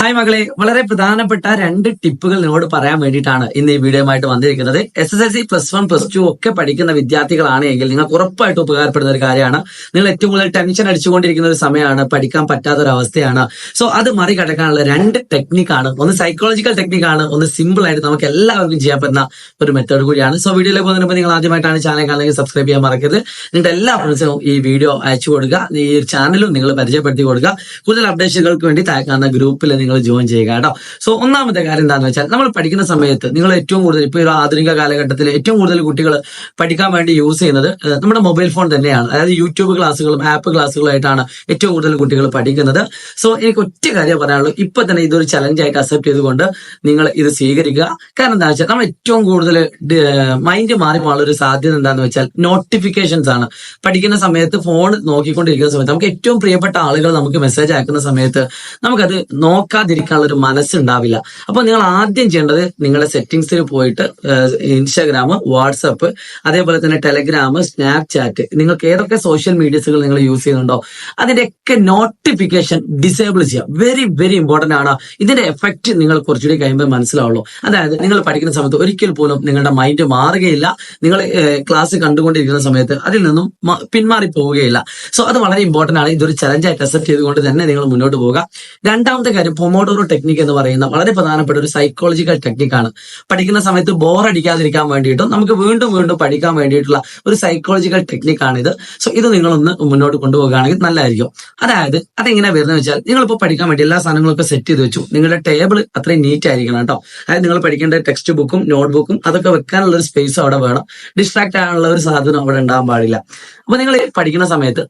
Hi മകളെ. വളരെ പ്രധാനപ്പെട്ട രണ്ട് ടിപ്പുകൾ നിങ്ങളോട് പറയാൻ വേണ്ടിയിട്ടാണ് ഇന്ന് ഈ വീഡിയോയുമായിട്ട് വന്നിരിക്കുന്നത്. S S L C plus one plus two ഒക്കെ പഠിക്കുന്ന വിദ്യാർത്ഥികളാണ് എങ്കിൽ നിങ്ങൾക്ക് ഉറപ്പായിട്ട് ഉപകാരപ്പെടുന്ന ഒരു കാര്യമാണ്. നിങ്ങൾ ഏറ്റവും കൂടുതൽ ടെൻഷൻ അടിച്ചുകൊണ്ടിരിക്കുന്ന ഒരു സമയമാണ്. പഠിക്കാൻ പറ്റാത്ത ഒരു അവസ്ഥയാണ്. സോ അത് മറികടക്കാനുള്ള രണ്ട് ടെക്നിക്കാണ് ഒന്ന് സൈക്കോളജിക്കൽ ടെക്നിക്കാണ് ഒന്ന് സിമ്പിൾ ആയിട്ട് നമുക്ക് എല്ലാവർക്കും ചെയ്യാൻ പറ്റുന്ന ഒരു മെത്തേഡ് കൂടിയാണ്. സോ വീഡിയോയിലേക്ക് പോകുന്നതിന് നിങ്ങൾ ആദ്യമായിട്ടാണ് ചാനൽ കാണുന്നത് സബ്സ്ക്രൈബ് ചെയ്യാൻ മറക്കരുത്. നിങ്ങളുടെ എല്ലാ ഫ്രണ്ട്സിനും ഈ വീഡിയോ അയച്ചു കൊടുക്കുക. ഈ ചാനലും നിങ്ങൾ പരിചയപ്പെടുത്തി കൊടുക്കുക. കൂടുതൽ അപ്ഡേഷനുകൾക്ക് വേണ്ടി താഴെ കാണുന്ന ഗ്രൂപ്പിൽ നിങ്ങൾ ജോയിൻ ചെയ്യുക കേട്ടോ. സോ ഒന്നാമത്തെ കാര്യം എന്താണെന്ന് വെച്ചാൽ നമ്മൾ പഠിക്കുന്ന സമയത്ത് നിങ്ങൾ ഏറ്റവും കൂടുതൽ ഇപ്പോൾ ഒരു ആധുനിക കാലഘട്ടത്തിൽ ഏറ്റവും കൂടുതൽ കുട്ടികൾ പഠിക്കാൻ വേണ്ടി യൂസ് ചെയ്യുന്നത് നമ്മുടെ മൊബൈൽ ഫോൺ തന്നെയാണ്. അതായത് യൂട്യൂബ് ക്ലാസ്സുകളും ആപ്പ് ക്ലാസ്സുകളായിട്ടാണ് ഏറ്റവും കൂടുതൽ കുട്ടികൾ പഠിക്കുന്നത്. സോ എനിക്ക് ഒറ്റ കാര്യം പറയാനുള്ളൂ. ഇപ്പൊ തന്നെ ഇതൊരു ചലഞ്ചായിട്ട് അക്സെപ്റ്റ് ചെയ്തുകൊണ്ട് നിങ്ങൾ ഇത് സ്വീകരിക്കുക. കാരണം എന്താണെന്ന് വെച്ചാൽ നമ്മൾ ഏറ്റവും കൂടുതൽ മൈൻഡ് മാറി പോകാനുള്ള ഒരു സാധ്യത എന്താണെന്ന് വെച്ചാൽ നോട്ടിഫിക്കേഷൻസ് ആണ്. പഠിക്കുന്ന സമയത്ത് ഫോൺ നോക്കിക്കൊണ്ടിരിക്കുന്ന സമയത്ത് നമുക്ക് ഏറ്റവും പ്രിയപ്പെട്ട ആളുകൾ നമുക്ക് മെസ്സേജ് അയക്കുന്ന സമയത്ത് നമുക്കത് നോക്കാതിരിക്കാനുള്ള ഒരു മനസ്സുണ്ടാവില്ല. അപ്പോൾ നിങ്ങൾ ആദ്യം ചെയ്യേണ്ടത് നിങ്ങളുടെ സെറ്റിംഗ്സിൽ പോയിട്ട് ഇൻസ്റ്റാഗ്രാം വാട്സപ്പ് അതേപോലെ തന്നെ ടെലഗ്രാം സ്നാപ്ചാറ്റ് നിങ്ങൾക്ക് ഏതൊക്കെ സോഷ്യൽ മീഡിയസുകൾ നിങ്ങൾ യൂസ് ചെയ്യുന്നുണ്ടോ അതിന്റെയൊക്കെ നോട്ടിഫിക്കേഷൻ ഡിസേബിൾ ചെയ്യുക. വെരി വെരി ഇമ്പോർട്ടന്റ് ആണ്. ഇതിന്റെ എഫക്റ്റ് നിങ്ങൾ കുറച്ചുകൂടി കഴിയുമ്പോൾ മനസ്സിലാവുള്ളൂ. അതായത് നിങ്ങൾ പഠിക്കുന്ന സമയത്ത് ഒരിക്കൽ പോലും നിങ്ങളുടെ മൈൻഡ് മാറുകയില്ല. നിങ്ങൾ ക്ലാസ് കണ്ടുകൊണ്ടിരിക്കുന്ന സമയത്ത് അതിൽ നിന്നും പിന്മാറി പോവുകയില്ല. സോ അത് വളരെ ഇമ്പോർട്ടന്റ് ആണ്. ഇതൊരു ചലഞ്ചായിട്ട് അക്സെപ്റ്റ് ചെയ്തുകൊണ്ട് തന്നെ നിങ്ങൾ മുന്നോട്ട് പോവുക. രണ്ടാമത്തെ കാര്യം പൊമോഡോറോ ടെക്നിക് എന്ന് പറയുന്ന വളരെ പ്രധാനപ്പെട്ട ഒരു സൈക്കോളജിക്കൽ ടെക്നിക്കാണ് പഠിക്കുന്ന സമയത്ത് ബോർ അടിക്കാതിരിക്കാൻ വേണ്ടിയിട്ടും നമുക്ക് വീണ്ടും വീണ്ടും പഠിക്കാൻ വേണ്ടിയിട്ടുള്ള ഒരു സൈക്കോളജിക്കൽ ടെക്നിക്കാണിത് സോ ഇത് നിങ്ങളൊന്ന് മുന്നോട്ട് കൊണ്ടുപോകുകയാണെങ്കിൽ നല്ലതായിരിക്കും. അതായത് അതെങ്ങനെ വരുന്നത് വെച്ചാൽ നിങ്ങളിപ്പോൾ പഠിക്കാൻ വേണ്ടി എല്ലാ സാധനങ്ങളൊക്കെ സെറ്റ് ചെയ്ത് വെച്ചു. നിങ്ങളുടെ ടേബിൾ അത്രയും നീറ്റ് ആയിരിക്കണം കേട്ടോ. അതായത് നിങ്ങൾ പഠിക്കേണ്ട ടെക്സ്റ്റ് ബുക്കും നോട്ട് ബുക്കും അതൊക്കെ വെക്കാനുള്ള ഒരു സ്പേസ് അവിടെ വേണം. ഡിസ്ട്രാക്ട് ആകാനുള്ള ഒരു സാധനം അവിടെ ഉണ്ടാകാൻ പാടില്ല. അപ്പൊ നിങ്ങൾ പഠിക്കുന്ന സമയത്ത്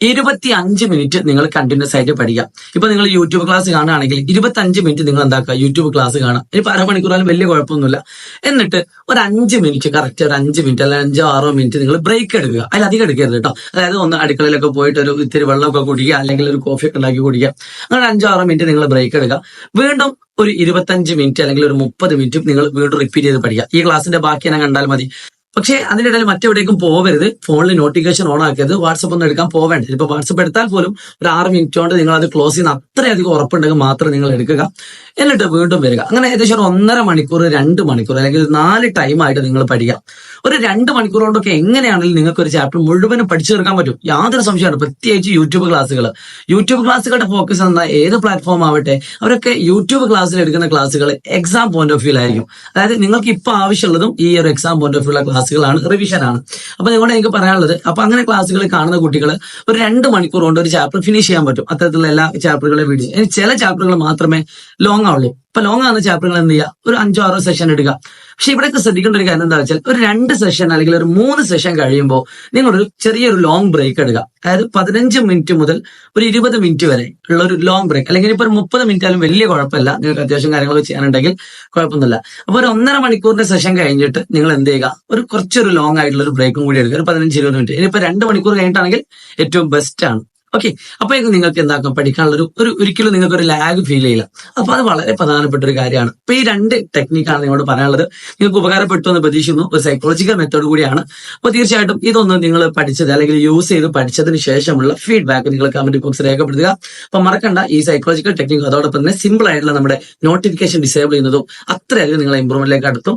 ഇരുപത്തി അഞ്ച് മിനിറ്റ് നിങ്ങൾ കണ്ടിന്യൂസ് ആയിട്ട് പഠിക്കാം ഇപ്പൊ നിങ്ങൾ യൂട്യൂബ് ക്ലാസ് കാണുകയാണെങ്കിൽ ഇരുപത്തി അഞ്ച് മിനിറ്റ് നിങ്ങൾ എന്താക്കുക? യൂട്യൂബ് ക്ലാസ് കാണാം ഇനിയിപ്പോ അരമണിക്കൂറാലും വലിയ കുഴപ്പമൊന്നുമില്ല. എന്നിട്ട് ഒരു അഞ്ച് മിനിറ്റ് കറക്റ്റ് ഒരു അഞ്ച് മിനിറ്റ് അല്ലെങ്കിൽ അഞ്ചോ ആറോ മിനിറ്റ് നിങ്ങൾ ബ്രേക്ക് എടുക്കുക. അതിൽ അധികം എടുക്കരുത് കേട്ടോ. അതായത് ഒന്ന് അടുക്കളയിലൊക്കെ പോയിട്ട് ഒരു ഇത്തിരി വെള്ളമൊക്കെ കുടിക്കുക അല്ലെങ്കിൽ ഒരു കോഫി ഒക്കെ ഉണ്ടാക്കി കുടിക്കുക. അങ്ങനെ അഞ്ചോ ആറോ മിനിറ്റ് നിങ്ങൾ ബ്രേക്ക് എടുക്കുക. വീണ്ടും ഒരു ഇരുപത്തഞ്ച് മിനിറ്റ് അല്ലെങ്കിൽ ഒരു മുപ്പത് മിനിറ്റ് നിങ്ങൾ വീണ്ടും റിപ്പീറ്റ് ചെയ്ത് പഠിക്കുക. ഈ ക്ലാസ്സിന്റെ ബാക്കി ഞാൻ കണ്ടാൽ മതി. പക്ഷേ അതിനിടയിൽ മറ്റെവിടേക്കും പോകരുത്. ഫോണിൽ നോട്ടിഫിക്കേഷൻ ഓൺ ആക്കരുത്. വാട്സപ്പ് ഒന്നും എടുക്കാൻ പോവേണ്ട. ഇപ്പൊ വാട്സപ്പ് എടുത്താൽ പോലും ഒരു ആറ് മിനിറ്റ് കൊണ്ട് നിങ്ങൾ അത് ക്ലോസ് ചെയ്യുന്ന അത്രയധികം ഉറപ്പുണ്ടെങ്കിൽ മാത്രം നിങ്ങൾ എടുക്കുക. എന്നിട്ട് വീണ്ടും വരിക. അങ്ങനെ ഏകദേശം ഒന്നര മണിക്കൂർ രണ്ട് മണിക്കൂർ അല്ലെങ്കിൽ നാല് ടൈം ആയിട്ട് നിങ്ങൾ പഠിക്കാം ഒരു രണ്ട് മണിക്കൂർ കൊണ്ടൊക്കെ എങ്ങനെയാണെങ്കിലും നിങ്ങൾക്ക് ഒരു ചാപ്റ്റർ മുഴുവനും പഠിച്ചു തീർക്കാൻ പറ്റും. യാതൊരു സംശയമാണ് പ്രത്യേകിച്ച് യൂട്യൂബ് ക്ലാസ്സുകൾ യൂട്യൂബ് ക്ലാസ്സുകളുടെ ഫോക്കസ് എന്ന ഏത് പ്ലാറ്റ്ഫോം ആവട്ടെ അവരൊക്കെ യൂട്യൂബ് ക്ലാസ്സിൽ എടുക്കുന്ന ക്ലാസ്സുകൾ എക്സാം പോയിന്റ് ഓഫ് വ്യൂ ആയിരിക്കും അതായത് നിങ്ങൾക്ക് ഇപ്പോൾ ആവശ്യമുള്ളതും ഈ ഒരു എക്സാം പോയിന്റ് ഓഫ് വ്യൂ ഉള്ള ക്ലാസ്സുകളാണ് റിവിഷനാണ് ആണ് അപ്പൊ നിങ്ങളോട് എനിക്ക് പറയാനുള്ളത്. അപ്പൊ അങ്ങനെ ക്ലാസ്സുകൾ കാണുന്ന കുട്ടികൾ ഒരു രണ്ട് മണിക്കൂർ കൊണ്ട് ഒരു ചാപ്റ്റർ ഫിനിഷ് ചെയ്യാൻ പറ്റും. അത്തരത്തിലുള്ള എല്ലാ ചാപ്റ്ററുകളെ ഇനി ചില ചാപ്റ്ററുകൾ മാത്രമേ ലോങ് ആവുള്ളൂ. ഇപ്പൊ ലോങ് ആവുന്ന ചാപ്റ്ററുകൾ എന്ത് ചെയ്യുക ഒരു അഞ്ചോ ആറോ സെഷൻ എടുക്കുക. പക്ഷെ ഇവിടെയൊക്കെ ശ്രദ്ധിക്കേണ്ട ഒരു കാര്യം എന്താ വെച്ചാൽ ഒരു രണ്ട് സെഷൻ അല്ലെങ്കിൽ ഒരു മൂന്ന് സെഷൻ കഴിയുമ്പോൾ നിങ്ങളൊരു ചെറിയൊരു ലോങ് ബ്രേക്ക് എടുക്കുക. അതായത് പതിനഞ്ച് മിനിറ്റ് മുതൽ ഒരു ഇരുപത് മിനിറ്റ് വരെ ഉള്ള ഒരു ലോങ് ബ്രേക്ക് അല്ലെങ്കിൽ ഇപ്പോൾ ഒരു മുപ്പത് മിനിറ്റ് ആയാലും വലിയ കുഴപ്പമില്ല. നിങ്ങൾക്ക് അത്യാവശ്യം കാര്യങ്ങളൊക്കെ ചെയ്യാനുണ്ടെങ്കിൽ കുഴപ്പമൊന്നുമില്ല. അപ്പൊ ഒരു ഒന്നര മണിക്കൂറിന്റെ സെഷൻ കഴിഞ്ഞിട്ട് നിങ്ങൾ എന്ത് ചെയ്യുക? ഒരു കുറച്ചൊരു ലോങ് ആയിട്ടുള്ള ഒരു ബ്രേക്കും കൂടി എടുക്കുക. ഒരു പതിനഞ്ച് ഇരുപത് മിനിറ്റ് ഇനിയിപ്പോൾ രണ്ട് മണിക്കൂർ കഴിഞ്ഞിട്ടാണെങ്കിൽ ഏറ്റവും ബെസ്റ്റ് ആണ്. ഓക്കെ അപ്പോഴേക്കും നിങ്ങൾക്ക് എന്താക്കാം? പഠിക്കാനുള്ള ഒരു ഒരു ഒരിക്കലും നിങ്ങൾക്ക് ഒരു ലാഗ് ഫീൽ ചെയ്യില്ല. അപ്പൊ അത് വളരെ പ്രധാനപ്പെട്ട ഒരു കാര്യമാണ്. അപ്പൊ ഈ രണ്ട് ടെക്നിക്കാണ് നിങ്ങളോട് പറയാനുള്ളത്. നിങ്ങൾക്ക് ഉപകാരപ്പെട്ടു എന്ന് പ്രതീക്ഷിക്കുന്നു. ഒരു സൈക്കോളജിക്കൽ മെത്തേഡ് കൂടിയാണ്. അപ്പൊ തീർച്ചയായിട്ടും ഇതൊന്ന് നിങ്ങൾ പഠിച്ചത് അല്ലെങ്കിൽ യൂസ് ചെയ്ത് പഠിച്ചതിന് ശേഷമുള്ള ഫീഡ്ബാക്ക് നിങ്ങൾ കമന്റ് ബോക്സ് രേഖപ്പെടുത്തുക. അപ്പൊ മറക്കണ്ട ഈ സൈക്കോളജിക്കൽ ടെക്നിക്ക് അതോടൊപ്പം തന്നെ സിമ്പിൾ ആയിട്ടുള്ള നമ്മുടെ നോട്ടിഫിക്കേഷൻ ഡിസേബിൾ ചെയ്യുന്നതും അത്രയധികം നിങ്ങളെ ഇമ്പ്രൂവ്മെന്റിലേക്ക് അടുത്തും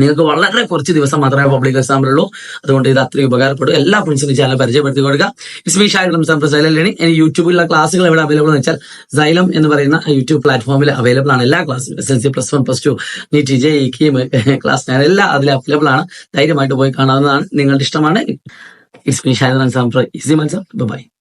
നിങ്ങൾക്ക് വളരെ കുറച്ച് ദിവസം മാത്രമേ പബ്ലിക് എക്സാം ഉള്ളൂ. അതുകൊണ്ട് ഇത് അത്രയും ഉപകാരപ്പെടും. എല്ലാ ഫ്രണ്ട്സിനും ചാനൽ പരിചയപ്പെടുത്തി കൊടുക്കുക ഇസ്മി ഷാഹിദ് സൈലം ഇനി യൂട്യൂബിലുള്ള ക്ലാസ്സുകൾ എവിടെ അവൈലബിൾ എന്ന് വെച്ചാൽ സൈലം എന്ന് പറയുന്ന യൂട്യൂബ് പ്ലാറ്റ്ഫോമിൽ അവൈലബിൾ ആണ്. എല്ലാ ക്ലാസ്സും S L C plus one plus two NEET JEE KEAM class ഞാൻ എല്ലാം അതിൽ അവൈലബിൾ ആണ്. ധൈര്യമായിട്ട് പോയി കാണാവുന്നതാണ് നിങ്ങളുടെ ഇഷ്ടമാണ്. ഇസ്മി ഷാഹിദ് ബൈ